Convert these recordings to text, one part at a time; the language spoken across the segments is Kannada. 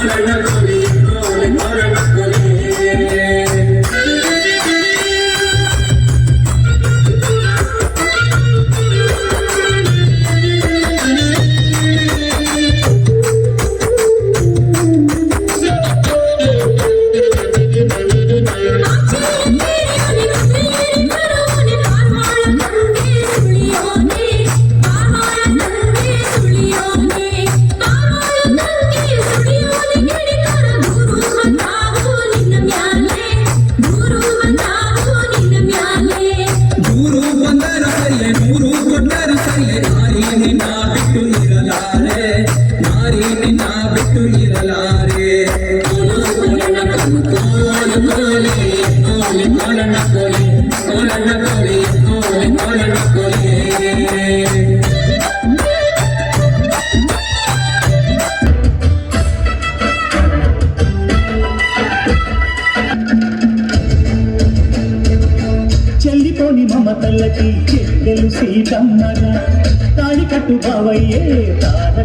Thank you. మమతల్లకి చెల్లెలు సీతమ్మల తాళి కట్టు బావయ్యే తార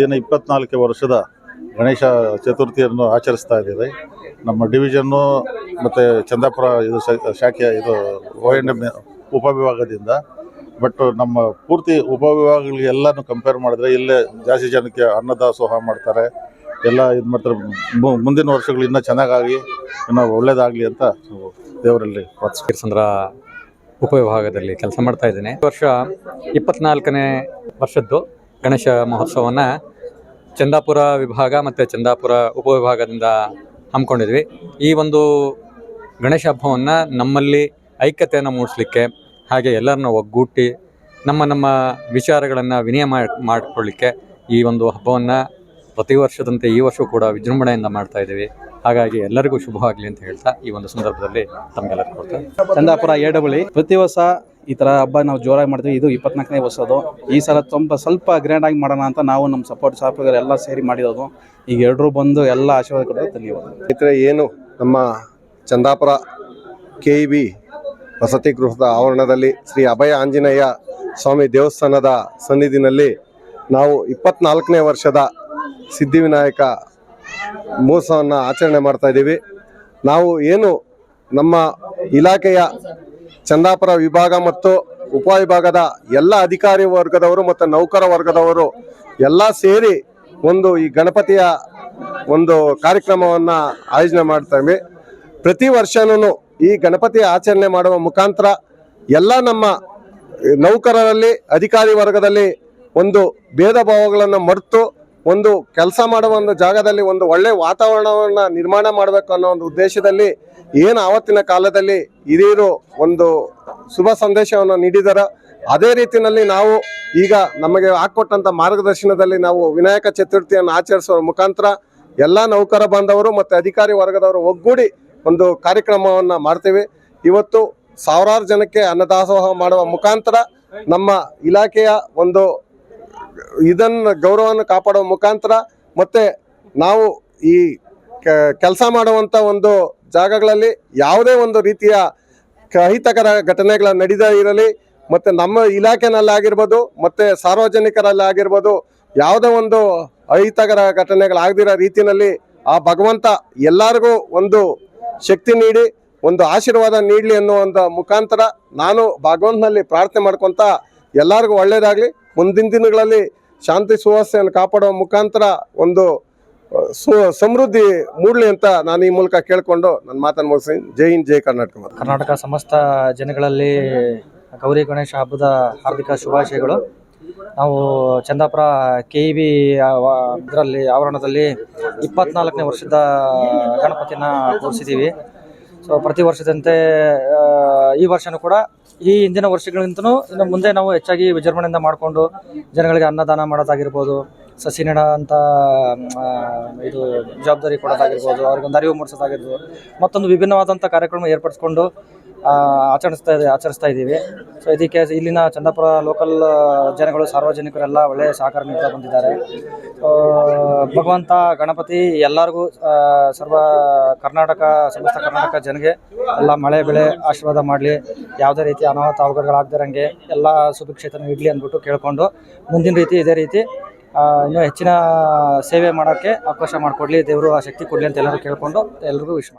ಏನು ಇಪ್ಪತ್ನಾಲ್ಕು ವರ್ಷದ ಗಣೇಶ ಚತುರ್ಥಿಯನ್ನು ಆಚರಿಸ್ತಾ ಇದ್ದೀವಿ. ನಮ್ಮ ಡಿವಿಷನ್ನು ಮತ್ತು ಚಂದಾಪುರ ಇದು ಶಾಖೆಯ ಶಾಖೆ ಇದು ಓ ಎನ್ ಎಂ ಉಪವಿಭಾಗದಿಂದ. ಬಟ್ ನಮ್ಮ ಪೂರ್ತಿ ಉಪವಿಭಾಗಗಳಿಗೆ ಎಲ್ಲನೂ ಕಂಪೇರ್ ಮಾಡಿದ್ರೆ ಇಲ್ಲೇ ಜಾಸ್ತಿ ಜನಕ್ಕೆ ಅನ್ನದಾಸೋಹ ಮಾಡ್ತಾರೆ. ಎಲ್ಲ ಇದು ಮಾಡ್ತಾರೆ. ಮುಂದಿನ ವರ್ಷಗಳು ಇನ್ನೂ ಚೆನ್ನಾಗಾಗಿ ಇನ್ನೂ ಒಳ್ಳೇದಾಗಲಿ ಅಂತ ದೇವರಲ್ಲಿ ಪ್ರಾರ್ಥಿಸ್ತೀನಿ ಕಿರ್ಸಂದ್ರ ಉಪವಿಭಾಗದಲ್ಲಿ ಕೆಲಸ ಮಾಡ್ತಾ ಇದ್ದೇನೆ. ವರ್ಷ ಇಪ್ಪತ್ನಾಲ್ಕನೇ ವರ್ಷದ್ದು ಗಣೇಶ ಮಹೋತ್ಸವನ ಚಂದಾಪುರ ವಿಭಾಗ ಮತ್ತು ಚಂದಾಪುರ ಉಪವಿಭಾಗದಿಂದ ಹಮ್ಮಿಕೊಂಡಿದ್ವಿ. ಈ ಒಂದು ಗಣೇಶ ಹಬ್ಬವನ್ನು ನಮ್ಮಲ್ಲಿ ಐಕ್ಯತೆಯನ್ನು ಮೂಡಿಸ್ಲಿಕ್ಕೆ ಹಾಗೆ ಎಲ್ಲರನ್ನ ಒಗ್ಗೂಟಿ ನಮ್ಮ ನಮ್ಮ ವಿಚಾರಗಳನ್ನು ವಿನಿಮಯ ಮಾಡ್- ಮಾಡಿಕೊಳ್ಳಿಕ್ಕೆ ಈ ಒಂದು ಹಬ್ಬವನ್ನು ಪ್ರತಿ ವರ್ಷದಂತೆ ಈ ವರ್ಷವೂ ಕೂಡ ವಿಜೃಂಭಣೆಯಿಂದ ಮಾಡ್ತಾ ಇದ್ದೀವಿ. ಹಾಗಾಗಿ ಎಲ್ಲರಿಗೂ ಶುಭವಾಗಲಿ ಅಂತ ಹೇಳ್ತಾ ಈ ಒಂದು ಸಂದರ್ಭದಲ್ಲಿ ತಮಗೆಲ್ಲರಿಗೂ ಕೊಡ್ತೇನೆ. ಚಂದಾಪುರ ಏಡಬಳಿ ಪ್ರತಿ ವರ್ಷ ಈ ಥರ ಹಬ್ಬ ನಾವು ಜೋರಾಗಿ ಮಾಡ್ತೀವಿ. ಇದು ಇಪ್ಪತ್ನಾಲ್ಕನೇ ವರ್ಷದ್ದು. ಈ ಸಲ ತುಂಬ ಸ್ವಲ್ಪ ಗ್ರ್ಯಾಂಡಾಗಿ ಮಾಡೋಣ ಅಂತ ನಾವು ನಮ್ಮ ಸಪೋರ್ಟ್ ಎಲ್ಲ ಸೇರಿ ಮಾಡಿರೋದು. ಈಗ ಎಲ್ಲರೂ ಬಂದು ಎಲ್ಲ ಆಶೀರ್ವಾದ ಕೊಡೋದು ಧನ್ಯವಾದ. ಇತರ ಏನು ನಮ್ಮ ಚಂದಾಪುರ ಕೆ ಬಿ ವಸತಿ ಗೃಹದ ಆವರಣದಲ್ಲಿ ಶ್ರೀ ಅಭಯ ಆಂಜನೇಯ ಸ್ವಾಮಿ ದೇವಸ್ಥಾನದ ಸನ್ನಿಧಿನಲ್ಲಿ ನಾವು ಇಪ್ಪತ್ನಾಲ್ಕನೇ ವರ್ಷದ ಸಿದ್ಧಿವಿನಾಯಕ ಮಹೋತ್ಸವವನ್ನು ಆಚರಣೆ ಮಾಡ್ತಾ ಇದ್ದೀವಿ. ನಾವು ಏನು ನಮ್ಮ ಇಲಾಖೆಯ ಚಂದಾಪುರ ವಿಭಾಗ ಮತ್ತು ಉಪವಿಭಾಗದ ಎಲ್ಲ ಅಧಿಕಾರಿ ವರ್ಗದವರು ಮತ್ತು ನೌಕರ ವರ್ಗದವರು ಎಲ್ಲ ಸೇರಿ ಒಂದು ಈ ಗಣಪತಿಯ ಒಂದು ಕಾರ್ಯಕ್ರಮವನ್ನು ಆಯೋಜನೆ ಮಾಡ್ತೇವೆ ಪ್ರತಿ ವರ್ಷನೂ ಈ ಗಣಪತಿ ಆಚರಣೆ ಮಾಡುವ ಮುಖಾಂತರ ಎಲ್ಲ ನಮ್ಮ ನೌಕರರಲ್ಲಿ, ಅಧಿಕಾರಿ ವರ್ಗದಲ್ಲಿ ಒಂದು ಭೇದ ಭಾವಗಳನ್ನು ಮರೆತು ಒಂದು ಕೆಲಸ ಮಾಡುವ ಒಂದು ಜಾಗದಲ್ಲಿ ಒಂದು ಒಳ್ಳೆ ವಾತಾವರಣವನ್ನು ನಿರ್ಮಾಣ ಮಾಡಬೇಕು ಅನ್ನೋ ಒಂದು ಉದ್ದೇಶದಲ್ಲಿ ಏನು ಆವತ್ತಿನ ಕಾಲದಲ್ಲಿ ಹಿರಿಯರು ಒಂದು ಶುಭ ಸಂದೇಶವನ್ನು ನೀಡಿದರ. ಅದೇ ರೀತಿಯಲ್ಲಿ ನಾವು ಈಗ ನಮಗೆ ಹಾಕೊಟ್ಟಂತ ಮಾರ್ಗದರ್ಶನದಲ್ಲಿ ನಾವು ವಿನಾಯಕ ಚತುರ್ಥಿಯನ್ನು ಆಚರಿಸುವ ಮುಖಾಂತರ ಎಲ್ಲ ನೌಕರ ಬಾಂಧವರು ಮತ್ತು ಅಧಿಕಾರಿ ವರ್ಗದವರು ಒಗ್ಗೂಡಿ ಒಂದು ಕಾರ್ಯಕ್ರಮವನ್ನು ಮಾಡ್ತೀವಿ. ಇವತ್ತು ಸಾವಿರಾರು ಜನಕ್ಕೆ ಅನ್ನದಾಸೋಹ ಮಾಡುವ ಮುಖಾಂತರ ನಮ್ಮ ಇಲಾಖೆಯ ಒಂದು ಇದನ್ನು ಗೌರವವನ್ನು ಕಾಪಾಡುವ ಮುಖಾಂತರ ಮತ್ತೆ ನಾವು ಈ ಕೆಲಸ ಮಾಡುವಂತ ಒಂದು ಜಾಗಗಳಲ್ಲಿ ಯಾವುದೇ ಒಂದು ರೀತಿಯ ಅಹಿತಕರ ಘಟನೆಗಳ ನಡೆದ ಇರಲಿ, ಮತ್ತೆ ನಮ್ಮ ಇಲಾಖೆನಲ್ಲಿ ಆಗಿರ್ಬೋದು, ಮತ್ತೆ ಸಾರ್ವಜನಿಕರಲ್ಲಿ ಆಗಿರ್ಬೋದು, ಯಾವುದೇ ಒಂದು ಅಹಿತಕರ ಘಟನೆಗಳಾಗದಿರೋ ರೀತಿಯಲ್ಲಿ ಆ ಭಗವಂತ ಎಲ್ಲರಿಗೂ ಒಂದು ಶಕ್ತಿ ನೀಡಿ, ಒಂದು ಆಶೀರ್ವಾದ ನೀಡಲಿ ಅನ್ನೋ ಒಂದು ಮುಖಾಂತರ ನಾನು ಭಗವಂತನಲ್ಲಿ ಪ್ರಾರ್ಥನೆ ಮಾಡ್ಕೊಂತ ಎಲ್ಲರಿಗೂ ಒಳ್ಳೆಯದಾಗಲಿ ಮುಂದಿನ ದಿನಗಳಲ್ಲಿ ಶಾಂತಿ ಸುವ್ಯವಸ್ಥೆಯನ್ನು ಕಾಪಾಡುವ ಮುಖಾಂತರ ಒಂದು ಸು, ಸಮೃದ್ಧಿ ಮೂಡಲಿ ಅಂತ ನಾನು ಈ ಮೂಲಕ ಕೇಳಿಕೊಂಡು ನನ್ನ ಮಾತನ್ನು ಮುಗಿಸ್ತೀನಿ. ಜೈ ಹಿಂದ್, ಜೈ ಕರ್ನಾಟಕ. ಕರ್ನಾಟಕ ಸಮಸ್ತ ಜನಗಳಲ್ಲಿ ಗೌರಿ ಗಣೇಶ ಹಬ್ಬದ ಹಾರ್ದಿಕ ಶುಭಾಶಯಗಳು. ನಾವು ಚಂದಾಪುರ ಕೆ ಇ ಬಿ ಇದರಲ್ಲಿ, ಆವರಣದಲ್ಲಿ ಇಪ್ಪತ್ನಾಲ್ಕನೇ ವರ್ಷದ ಗಣಪತಿನ ಕೂರಿಸಿದ್ದೀವಿ. ಸೊ ಪ್ರತಿ ವರ್ಷದಂತೆ ಈ ವರ್ಷನೂ ಕೂಡ ಈ ಹಿಂದಿನ ವರ್ಷಗಳಿಗಿಂತನೂ ಇನ್ನು ಮುಂದೆ ನಾವು ಹೆಚ್ಚಾಗಿ ವಿಜೃಂಭಣೆಯಿಂದ ಮಾಡಿಕೊಂಡು ಜನಗಳಿಗೆ ಅನ್ನದಾನ ಮಾಡೋದಾಗಿರ್ಬೋದು ಸಸಿ ನೆಡ ಅಂತ ಇದು ಜವಾಬ್ದಾರಿ ಕೊಡೋದಾಗಿರ್ಬೋದು, ಅವ್ರಿಗೊಂದು ಅರಿವು ಮೂಡಿಸೋದಾಗಿರ್ಬೋದು, ಮತ್ತೊಂದು ವಿಭಿನ್ನವಾದಂಥ ಕಾರ್ಯಕ್ರಮ ಏರ್ಪಡಿಸ್ಕೊಂಡು ಆಚರಿಸ್ತಾ ಇದೆ, ಆಚರಿಸ್ತಾ ಇದ್ದೀವಿ. ಸೊ ಇದಕ್ಕೆ ಇಲ್ಲಿನ ಚಂದಾಪುರ ಲೋಕಲ್ ಜನಗಳು, ಸಾರ್ವಜನಿಕರೆಲ್ಲ ಒಳ್ಳೆಯ ಸಹಕಾರ ನೀಡ್ತಾ ಬಂದಿದ್ದಾರೆ. ಭಗವಂತ, ಗಣಪತಿ ಎಲ್ಲರಿಗೂ ಸರ್ವ ಕರ್ನಾಟಕ, ಸಮಸ್ತ ಕರ್ನಾಟಕ ಜನಗೆ ಎಲ್ಲ ಮಳೆ, ಬೆಳೆ ಆಶೀರ್ವಾದ ಮಾಡಲಿ. ಯಾವುದೇ ರೀತಿ ಅನಾಹುತ ಅವಘಡಗಳಾಗದಿರಂಗೆ ಎಲ್ಲ ಸುಭಿಕ್ಷೇತನ ಇಡಲಿ ಅಂದ್ಬಿಟ್ಟು ಕೇಳಿಕೊಂಡು ಮುಂದಿನ ರೀತಿ ಇದೇ ರೀತಿ ಇನ್ನೂ ಹೆಚ್ಚಿನ ಸೇವೆ ಮಾಡೋಕ್ಕೆ ಅವಕಾಶ ಮಾಡಿಕೊಡ್ಲಿ. ದೇವರು ಆ ಶಕ್ತಿ ಕೊಡಲಿ ಅಂತ ಎಲ್ಲರೂ ಕೇಳಿಕೊಂಡು ಎಲ್ರಿಗೂ ವಿಶ್ವ